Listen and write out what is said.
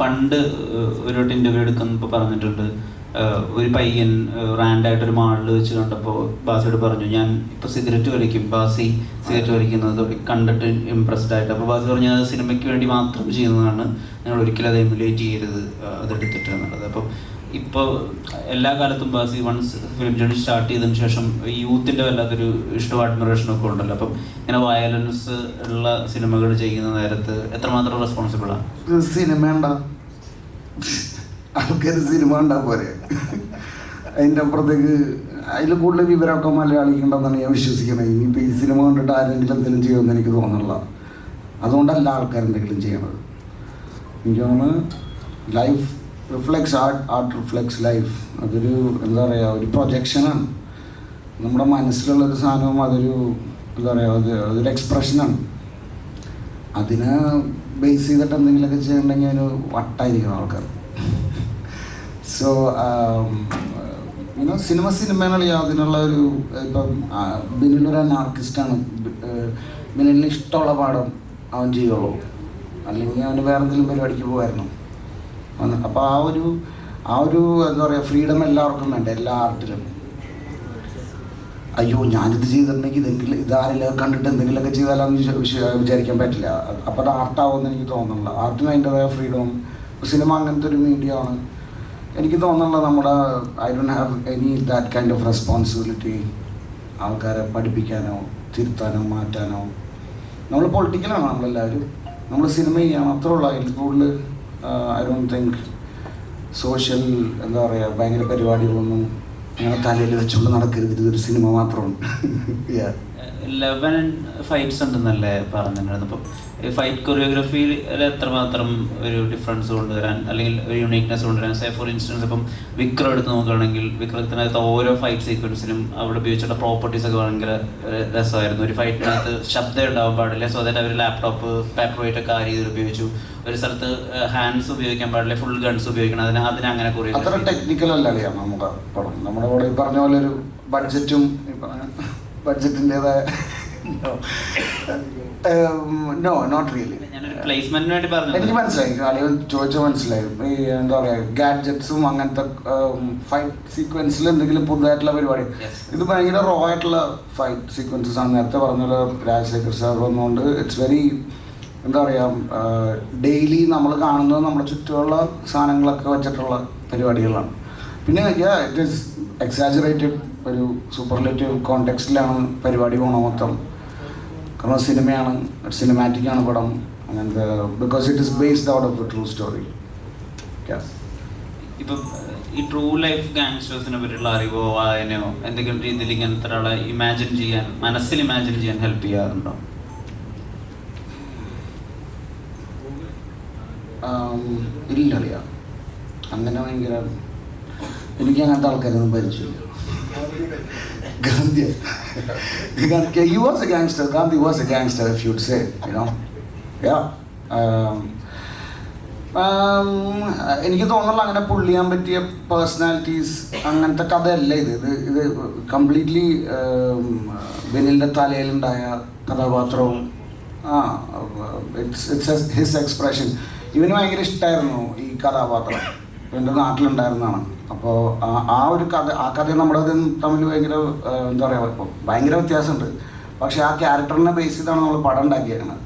പണ്ട് ഒരു ഇന്റർവ്യൂ എടുക്കുന്നപ്പോൾ പറഞ്ഞിട്ടുണ്ട് ഒരു പയ്യൻ റാൻഡായിട്ട് ഒരു മാളിൽ വെച്ച് കണ്ടപ്പോൾ ബാസിയോട് പറഞ്ഞു ഞാൻ ഇപ്പോൾ സിഗരറ്റ് വലിക്കും. ബാസി സിഗരറ്റ് വലിക്കുന്നത് കണ്ടിട്ട് ഇമ്പ്രസ്ഡ് ആയിട്ട്. അപ്പോൾ ബാസി പറഞ്ഞു അത് സിനിമയ്ക്ക് വേണ്ടി മാത്രം ചെയ്യുന്നതാണ്. നിങ്ങൾ ഒരിക്കലും അത് എമുലേറ്റ് ചെയ്യരുത് അതെടുത്തിട്ട് എന്നുള്ളത്. അപ്പം ഇപ്പോൾ എല്ലാ കാലത്തും ബാസി വൺസ് ഫിലിം ജേണി സ്റ്റാർട്ട് ചെയ്തതിന് ശേഷം യൂത്തിന്റെ വല്ലാത്തൊരു ഇഷ്ടവും അഡ്മിറേഷനും ഒക്കെ ഉണ്ടല്ലോ. അപ്പം ഇങ്ങനെ വയലൻസ് ഉള്ള സിനിമകൾ ചെയ്യുന്ന നേരത്ത് എത്രമാത്രം റെസ്പോൺസിബിളാണ് സിനിമ ആൾക്കാർ സിനിമ ഉണ്ടാ പോരെ. അതിന്റെ അപ്പുറത്തേക്ക് അതിൽ കൂടുതൽ വിവരമൊക്കെ മലയാളിക്കുണ്ടെന്നാണ് ഞാൻ വിശ്വസിക്കുന്നത് ഇനിയിപ്പോൾ ഈ സിനിമ കണ്ടിട്ട് ആരെങ്കിലും എന്തെങ്കിലും ചെയ്യുമെന്ന് എനിക്ക് തോന്നുന്നില്ല. അതുകൊണ്ടല്ല ആൾക്കാർ എന്തെങ്കിലും ചെയ്യണത്. എനിക്ക് തോന്നുന്നു life reflects art art reflects life. അതൊരു എന്താ പറയുക ഒരു പ്രൊജക്ഷനാണ്. നമ്മുടെ മനസ്സിലുള്ളൊരു സാധനവും അതൊരു എന്താ പറയുക അത് അതൊരു എക്സ്പ്രഷനാണ്. അതിനെ ബേസ് ചെയ്തിട്ട് എന്തെങ്കിലുമൊക്കെ ചെയ്യണമെങ്കിൽ അതിന് വട്ടായിരിക്കണം ആൾക്കാർ സോ യുനോ സിനിമ സിനിമകളിൽ അതിനുള്ള ഒരു ഇപ്പം ബിനിലൊരു ആർട്ടിസ്റ്റാണ് ബിനിലിന് ഇഷ്ടമുള്ള പാഠം അവൻ ചെയ്യുള്ളൂ. അല്ലെങ്കിൽ അവന് വേറെ എന്തെങ്കിലും പരിപാടിക്ക് പോകുമായിരുന്നു അപ്പോൾ ആ ഒരു ആ ഒരു എന്താ പറയുക ഫ്രീഡം എല്ലാവർക്കും വേണ്ട എല്ലാ ആർട്ടിലും. അയ്യോ ഞാനിത് ചെയ്തിട്ടുണ്ടെങ്കിൽ ഇതെങ്കിലും ഇതാരെങ്കിലും കണ്ടിട്ട് എന്തെങ്കിലുമൊക്കെ ചെയ്താലാന്ന് വിചാ- വിചാ- വിചാരിക്കാൻ പറ്റില്ല. അപ്പോൾ അത് ആർട്ടാവുമെന്ന് എനിക്ക് തോന്നുന്നില്ല. ആർട്ടിന് അതിന്റെതായ ഫ്രീഡം. സിനിമ അങ്ങനത്തെ ഒരു മീഡിയ ആണ്. എനിക്ക് തോന്നുന്നുള്ള നമ്മുടെ I don't have any that kind of responsibility ആൾക്കാരെ പഠിപ്പിക്കാനോ തിരുത്താനോ മാറ്റാനോ. നമ്മൾ പൊളിറ്റിക്കലാണ് നമ്മളെല്ലാവരും. നമ്മൾ സിനിമ ചെയ്യണം അത്രേ ഉള്ളൂ. അതിൽ കൂടുതൽ ഐ ഡോണ്ട് തിങ്ക് സോഷ്യൽ എന്താ പറയുക ഭയങ്കര പരിപാടികളൊന്നും അങ്ങനെ തലയിൽ വെച്ചുകൊണ്ട് നടക്കരുത്. ഇതൊരു സിനിമ മാത്രമാണ്. Yeah. ലെവൻ ഫൈറ്റ്സ് ഉണ്ടെന്നല്ലേ പറഞ്ഞിട്ടുണ്ടായിരുന്നു അപ്പം ഫൈറ്റ് കൊറിയോഗ്രഫിയിൽ എത്രമാത്രം ഒരു ഡിഫറൻസ് കൊണ്ടുവരാൻ അല്ലെങ്കിൽ ഒരു യുണീക്നെസ് കൊണ്ടുവരാൻ? സേ ഫോർ ഇൻസ്റ്റൻസ് ഇപ്പം വിക്രം എടുത്ത് നോക്കുകയാണെങ്കിൽ വിക്രത്തിനകത്ത് ഓരോ ഫൈറ്റ് സീക്വൻസിനും അവിടെ ഉപയോഗിച്ചിട്ടുള്ള പ്രോപ്പർട്ടീസ് ഒക്കെ ഭയങ്കര രസമായിരുന്നു. ഒരു ഫൈറ്റിനകത്ത് ശബ്ദം ഉണ്ടാവാൻ പാടില്ല. സോ ദാറ്റ് അവർ ലാപ്ടോപ്പ് പേപ്പർ വെയിറ്റ് ഒക്കെ ആ രീതിയിൽ ഉപയോഗിച്ചു. ഒരു സ്ഥലത്ത് ഹാൻഡ്സ് ഉപയോഗിക്കാൻ പാടില്ല. ഫുൾ ഗൺസ് ഉപയോഗിക്കണം. അതിന് അതിന് അങ്ങനെ അത്ര കൊറിയോഗ്രഫി ടെക്നിക്കൽ അല്ല അറിയാം നമ്മുടെ പടം. നമ്മുടെ ഇവിടെ ഈ പറഞ്ഞ പോലെ ഒരു ബഡ്ജറ്റും ബഡ്ജറ്റിന്റെതായ നോ നോട്ട് റിയലി എനിക്ക് മനസ്സിലായി. അളിയൻ ചോദിച്ച മനസ്സിലായി. ഈ എന്താ പറയുക ഗാഡ്ജറ്റ്സും അങ്ങനത്തെ ഫൈറ്റ് സീക്വൻസിൽ എന്തെങ്കിലും പുതുതായിട്ടുള്ള പരിപാടി. ഇത് ഭയങ്കര റോ ആയിട്ടുള്ള ഫൈറ്റ് സീക്വൻസസ് ആണ്. നേരത്തെ പറഞ്ഞ പോലെ രാജശേഖർ സാർ വന്നുകൊണ്ട് ഇറ്റ്സ് വെരി എന്താ പറയാ ഡെയിലി നമ്മൾ കാണുന്നത് നമ്മുടെ ചുറ്റുമുള്ള സാധനങ്ങളൊക്കെ വെച്ചിട്ടുള്ള പരിപാടികളാണ്. പിന്നെ ഇറ്റ് ഈസ് എക്സാജറേറ്റഡ് ഒരു സൂപ്പർലേറ്റീവ് കോണ്ടെക്സ്റ്റിലാണ് പരിപാടി പോണ മൊത്തം. കാരണം സിനിമയാണ് സിനിമാറ്റിക് ആണ് പടം. അങ്ങനത്തെ because it is based out of a true story ഇപ്പം ഈ ട്രൂ ലൈഫ് ഗാങ്സ്റ്റേഴ്സിനെ പറ്റിയുള്ള അറിവോ വായനയോ എന്തെങ്കിലും രീതിയിൽ ഇങ്ങനത്തെ ഒരാളെ ഇമാജിൻ ചെയ്യാൻ മനസ്സിൽ ഇമാജിൻ ചെയ്യാൻ ഹെൽപ്പ് ചെയ്യാറുണ്ടോ? ഇല്ല അറിയാ അങ്ങനെ ഭയങ്കര എനിക്ക് അങ്ങനത്തെ ആൾക്കാരൊന്നും പരിചയമില്ല. Gandhi he was a gangster Gandhi was a gangster if you'd say you know Um, എനിക്ക് തോന്നുന്നില്ല അങ്ങനെ പുള്ള് ചെയ്യാൻ പറ്റിയ പേഴ്സണാലിറ്റീസ് അങ്ങനത്തെ കഥയല്ല ഇത്. ഇത് ഇത് കംപ്ലീറ്റ്ലി ബെനിലിന്റെ തലയിലുണ്ടായ കഥാപാത്രവും ആ ഇറ്റ്സ് ഇറ്റ്സ് ഹിസ് എക്സ്പ്രഷൻ ഇവന് ഭയങ്കര ഇഷ്ടമായിരുന്നു ഈ കഥാപാത്രം. എന്റെ നാട്ടിലുണ്ടായിരുന്നതാണ്. അപ്പോൾ ആ ഒരു കഥ ആ കഥയും നമ്മുടെ തമ്മിൽ ഭയങ്കര എന്താ പറയുക ഭയങ്കര വ്യത്യാസമുണ്ട്. പക്ഷേ ആ ക്യാരക്ടറിനെ ബേസ് ചെയ്താണ് നമ്മൾ പടം ഉണ്ടാക്കിയേക്കുന്നത്.